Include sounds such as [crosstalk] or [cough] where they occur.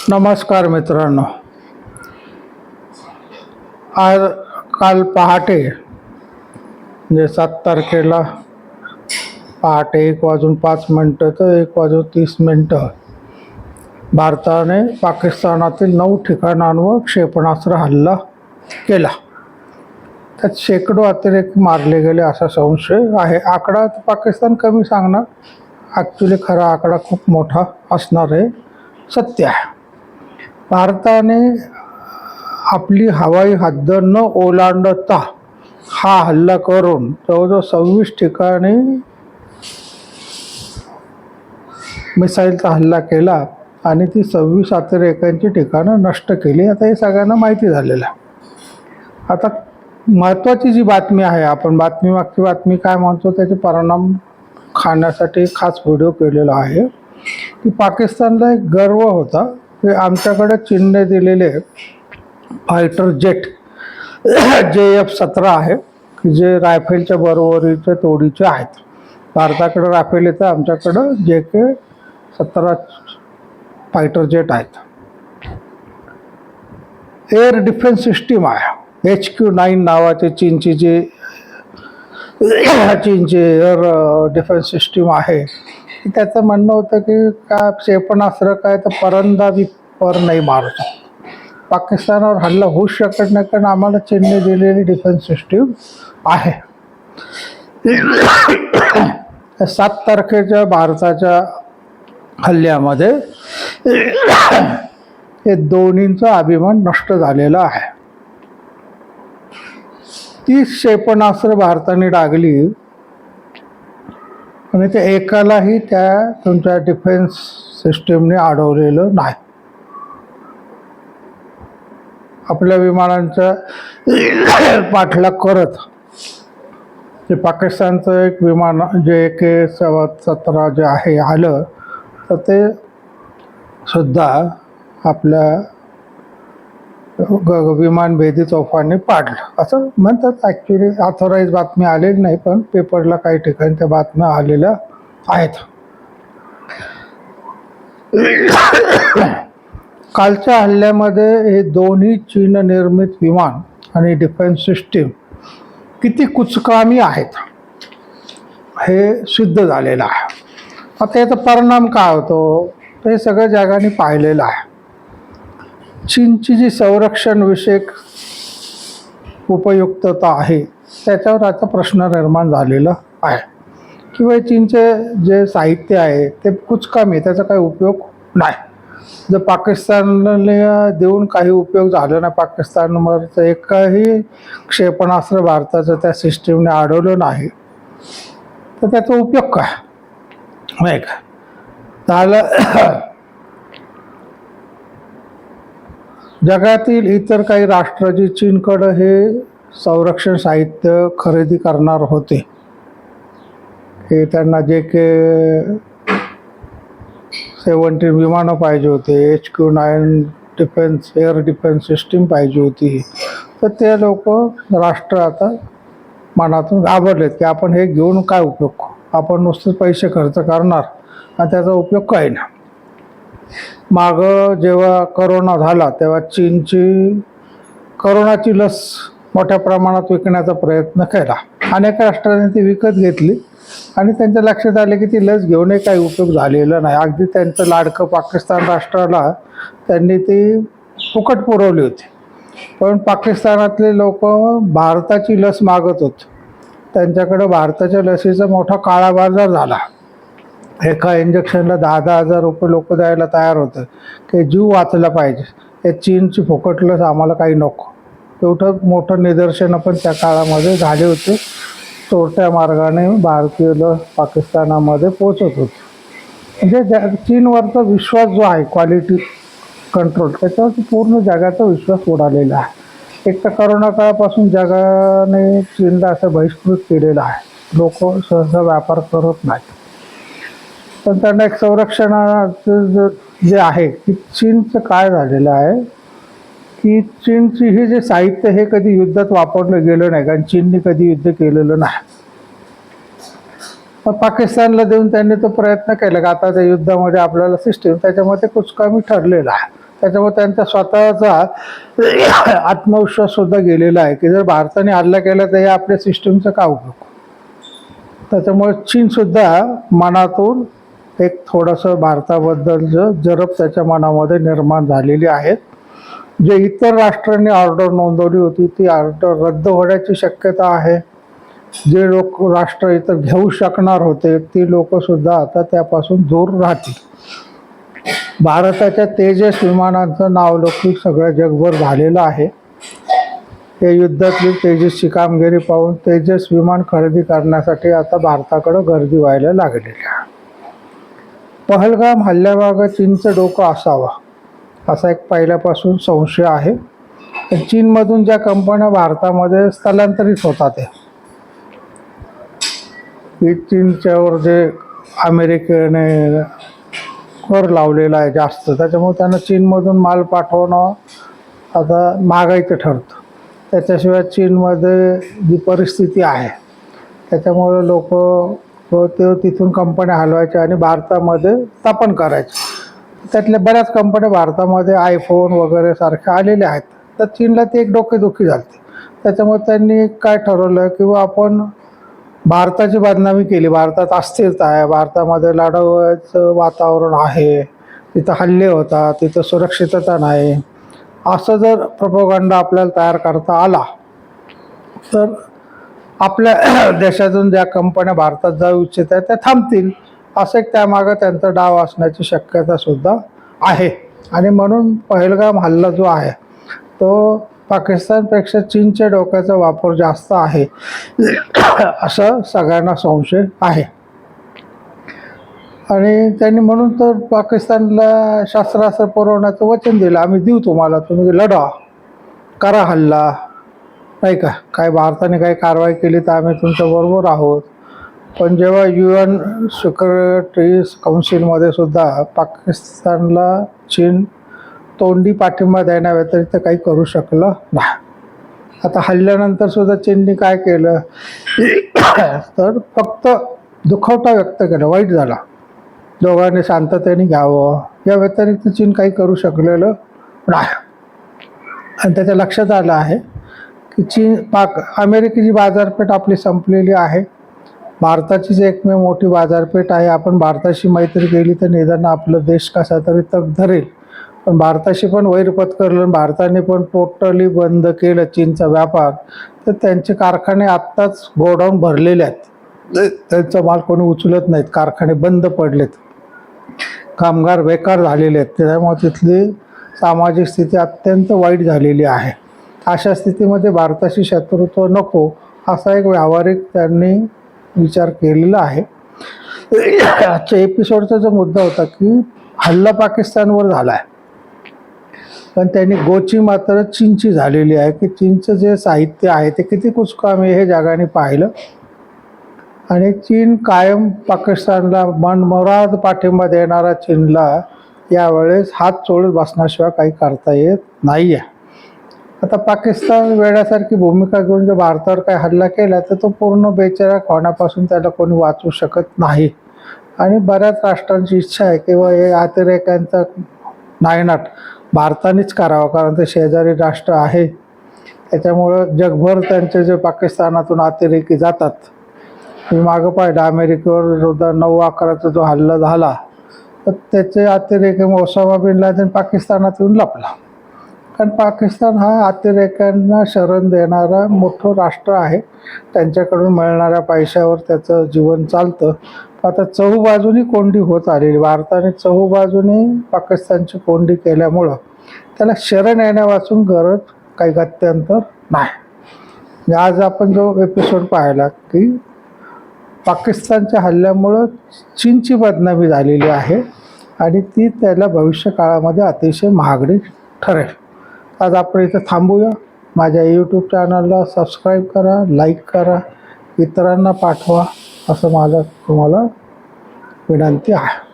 नमस्कार मित्रांनो. आज काल पहाटे म्हणजे सात तारखेला पहाटे एक वाजून पाच मिनटं तर एक वाजून तीस मिनटं भारताने पाकिस्तानातील नऊ ठिकाणांवर क्षेपणास्त्र हल्ला केला. त्यात शेकडो अतिरेक मारले गेले असा संशय आहे. आकडा पाकिस्तान कमी सांगणार. ॲक्च्युली खरा आकडा खूप मोठा असणार आहे सत्य आहे. भारताने आपली हवाई हद्द न ओलांडता हा हल्ला करून जवळजवळ सव्वीस ठिकाणी मिसाईलचा हल्ला केला आणि ती सव्वीस अतिरेकांची ठिकाणं नष्ट केली. आता हे सगळ्यांना माहिती झालेलं आहे. आता महत्त्वाची जी बातमी आहे आपण बातमी मागची बातमी काय म्हणतो त्याचे परिणाम खाण्यासाठी खास व्हिडिओ केलेला आहे. की पाकिस्तानला एक गर्व होता. हे आमच्याकडे चीनने दिलेले फायटर जेट जे एफ सतरा आहे की जे रायफेलच्या बरोबरीचे तोडीचे आहेत. भारताकडे राफेल येतं आमच्याकडं जे के सतरा फायटर जेट आहेत. एअर डिफेन्स सिस्टीम आहे. एच क्यू नाईन नावाचे चीनची जी [clears throat] चीनची एअर डिफेन्स सिस्टीम आहे. त्याचं म्हणणं होतं की का क्षेपणास्त्र काय तर परंदा बी पर नाही मारतो. पाकिस्तानावर हल्ला होऊ शकत नाही कारण आम्हाला चीनने दिलेली डिफेन्स सिस्टीम आहे. सात तारखेच्या भारताच्या हल्ल्यामध्ये हे दोन्हींचा अभिमान नष्ट झालेला आहे. ती क्षेपणास्त्र भारताने डागली. आणि ते एकालाही त्या तुमच्या डिफेन्स सिस्टीमने अडवलेलं नाही. आपल्या विमानांचा पाठलाग करत ते पाकिस्तानचं एक विमान जे एके सव्वा सतरा जे आहे आलं तर ते सुद्धा आपल्या ग- विमानभेदी तोफांनी पाडलं. असं म्हणतात ॲक्च्युली ऑथोराईज बातमी आलेली नाही पण पेपरला काही ठिकाणी त्या बातम्या आलेल्या आहेत. कालच्या हल्ल्यामध्ये हे दोन्ही चीन निर्मित विमान आणि डिफेन्स सिस्टीम किती कुचकामी आहेत हे सिद्ध झालेलं आहे. आता याचा परिणाम काय होतो? हे सगळं जगाने पाहिलेलं आहे. चीनची जी संरक्षण विषयक उपयुक्तता आहे त्याच्यावर आता प्रश्न निर्माण झालेला आहे. किंवा चीनचे जे साहित्य आहे ते कुचकामी त्याचा काही उपयोग नाही. जर पाकिस्तानला देऊन काही उपयोग झाला नाही पाकिस्तानवरचं एकही क्षेपणास्त्र भारताचं त्या सिस्टीमने अडवलं नाही तर त्याचा उपयोग काय? नाही का? झालं जगातील इतर काही राष्ट्र जे चीनकडं हे संरक्षण साहित्य खरेदी करणार होते हे त्यांना जे के सेवन्टीन विमानं पाहिजे होते H Q nine defence air defence system पाहिजे होती. तर ते लोक राष्ट्र आता मनातून घाबरलेत की आपण हे घेऊन काय उपयोग? आपण नुसते पैसे खर्च करणार आणि त्याचा उपयोग काही नाही. मागं जेव्हा करोना झाला तेव्हा चीनची करोनाची लस मोठ्या प्रमाणात विकण्याचा प्रयत्न केला. अनेक राष्ट्रांनी ती विकत घेतली आणि त्यांच्या लक्षात आले की ती लस घेऊनही काही उपयोग झालेला नाही. अगदी त्यांचं लाडकं पाकिस्तान राष्ट्राला त्यांनी ती फुकट पुरवली होती. पण पाकिस्तानातले लोक भारताची लस मागत होते. त्यांच्याकडं भारताच्या लसीचा मोठा काळा बाजार झाला. एका इंजेक्शनला दहा दहा हजार रुपये लोक द्यायला तयार होतं की जीव वाचला पाहिजे. हे चीनची फुकटलंच आम्हाला काही नको. एवढं मोठं निदर्शन पण त्या काळामध्ये झाले होते. चोरट्या मार्गाने भारतीय लस पाकिस्तानामध्ये पोचत होते. म्हणजे ज्या चीनवरचा विश्वास जो आहे क्वालिटी कंट्रोल त्याच्यावर पूर्ण जगाचा विश्वास उडालेला आहे. एक तर करोना काळापासून जगाने चीनला असं बहिष्कृत केलेलं आहे. लोक सहसा व्यापार करत नाहीत. पण त्यांना एक संरक्षणाचं जे आहे की चीनचं काय झालेलं आहे की चीनची हे जे साहित्य हे कधी युद्धात वापरलं गेलं नाही कारण चीनने कधी युद्ध केलेलं नाही. मग पाकिस्तानला देऊन त्यांनी तो प्रयत्न केला का आता त्या युद्धामध्ये आपल्याला सिस्टीम त्याच्यामध्ये कुचकामी ठरलेला आहे. त्याच्यामुळे त्यांचा स्वतःचा आत्मविश्वास सुद्धा गेलेला आहे की जर भारताने हल्ला केला तर या आपल्या सिस्टीमचा का उपयोग त्याच्यामुळे चीनसुद्धा मनातून एक थोडंसं भारताबद्दलचं जरब त्याच्या मनामध्ये निर्माण झालेली आहेत. जे इतर राष्ट्रांनी ऑर्डर नोंदवली होती ती ऑर्डर रद्द होण्याची शक्यता आहे. जे लोक राष्ट्र इथं घेऊ शकणार होते ती लोकसुद्धा आता त्यापासून दूर राहतील. भारताच्या तेजस विमानांचं नावलौकिक सगळं जगभर झालेलं आहे. या युद्धातली तेजसची कामगिरी पाहून तेजस विमान खरेदी करण्यासाठी आता भारताकडं गर्दी व्हायला लागलेली आहे. पहलगाम हल्ल्यामागं चीनचं डोकं असावा असा एक पहिल्यापासून संशय आहे. चीनमधून ज्या कंपन्या भारतामध्ये स्थलांतरित होतात ते चीनच्यावर जे अमेरिकेने कर लावलेला आहे जास्त त्याच्यामुळे त्यांना चीनमधून माल पाठवणं आता महागाईचं ठरतं. त्याच्याशिवाय चीनमध्ये जी परिस्थिती आहे त्याच्यामुळे लोक व ते तिथून कंपन्या हलवायच्या आणि भारतामध्ये स्थापन करायच्या. त्यातल्या बऱ्याच कंपन्या भारतामध्ये आयफोन वगैरे सारख्या आलेल्या आहेत. तर चीनला ती एक डोकेदुखी झाली त्याच्यामुळे त्यांनी काय ठरवलं किंवा आपण भारताची बदनामी केली. भारतात अस्थिरता आहे. भारतामध्ये लढावाचं वातावरण आहे. तिथं हल्ले होतात. तिथं सुरक्षितता नाही. असं जर प्रपोगंडा आपल्याला तयार करता आला तर आपल्या [clears throat] देशातून ज्या कंपन्या भारतात जाऊ इच्छित आहेत त्या थांबतील. असं एक त्यामागं त्यांचा डाव असण्याची शक्यता सुद्धा आहे. आणि म्हणून पहलगाम हल्ला जो आहे तो पाकिस्तानपेक्षा चीनच्या डोक्याचा वापर जास्त आहे. [clears throat] असं सगळ्यांना संशय आहे. आणि त्यांनी म्हणून तर पाकिस्तानला शस्त्रास्त्र पुरवण्याचं वचन दिलं. आम्ही देऊ तुम्हाला तुम्ही लढा. करा हल्ला. नाही का? काय भारताने काही कारवाई केली तर आम्ही तुमच्याबरोबर आहोत. पण जेव्हा यू एन सिक्युरिटीज काउन्सिलमध्ये सुद्धा पाकिस्तानला चीन तोंडी पाठिंबा देण्याव्यतिरिक्त काही करू शकलं नाही. आता हल्ल्यानंतर सुद्धा चीनने काय केलं? तर फक्त दुखवटा व्यक्त केला वाईट झाला. दोघांनी शांततेने घ्यावं. या व्यतिरिक्त चीन काही करू शकलेलं नाही. आणि त्याच्या लक्षात आलं आहे चीन पाक अमेरिकेची बाजारपेठ आपली संपलेली आहे. भारताचीच एकमेव मोठी बाजारपेठ आहे आपण भारताशी मैत्री केली तर निदान आपलं देश कसा तरी तग धरेल. पण भारताशी पण वैर पत्करलं भारताने पण टोटली बंद केलं चीनचा व्यापार तर त्यांचे कारखाने आत्ताच गोडाऊन भरलेले आहेत. त्यांचा माल कोणी उचलत नाहीत कारखाने बंद पडलेत. कामगार बेकार झालेले आहेत त्यामुळे तिथली सामाजिक स्थिती अत्यंत वाईट झालेली आहे. अशा स्थितीमध्ये भारताशी शत्रुत्व नको असा एक व्यावहारिक त्यांनी विचार केलेला आहे. आजच्या एपिसोडचा जो मुद्दा होता की हल्ला पाकिस्तानवर झाला आहे पण त्यांनी गोची मात्र चीनची झालेली आहे की चीनचं जे साहित्य आहे ते किती कुचकामी हे जगाने पाहिलं. आणि चीन कायम पाकिस्तानला मनमोराद पाठिंबा देणारा चीनला यावेळेस हात चोळत बसण्याशिवाय काही करता येत नाही आहे आता पाकिस्तान वेळासारखी भूमिका घेऊन जर भारतावर काही हल्ला केला तर तो पूर्ण बेचारा होण्यापासून त्याला कोणी वाचू शकत नाही. आणि बऱ्याच राष्ट्रांची इच्छा आहे किंवा हे अतिरेक्यांचा नायनाट भारतानेच करावा कारण ते शेजारी राष्ट्र आहे. त्याच्यामुळं जगभर त्यांचे जे पाकिस्तानातून अतिरेकी जातात मी मागं पाहिलं अमेरिकेवर सुद्धा नऊ अकराचा जो हल्ला झाला तर त्याचे अतिरेकी ओसामा बिन लादेन पाकिस्तानात येऊन लपला. कारण पाकिस्तान हा अतिरेक्यांना शरण देणारा मोठं राष्ट्र आहे. त्यांच्याकडून मिळणाऱ्या पैशावर त्याचं जीवन चालतं. आता चहूबाजूनी कोंडी होत आलेली भारताने चहूबाजूनी पाकिस्तानची कोंडी केल्यामुळं त्याला शरण येण्यापासून गरज काही गत्यंतर नाही. आज आपण जो एपिसोड पाहिला की पाकिस्तानच्या हल्ल्यामुळं चीनची बदनामी झालेली आहे आणि ती त्याला भविष्य काळामध्ये अतिशय महागडी ठरेल. आज आपण इथं थांबूया. माझ्या यूट्यूब चॅनलला सबस्क्राईब करा लाईक करा इतरांना पाठवा असं माझं तुम्हाला विनंती आहे.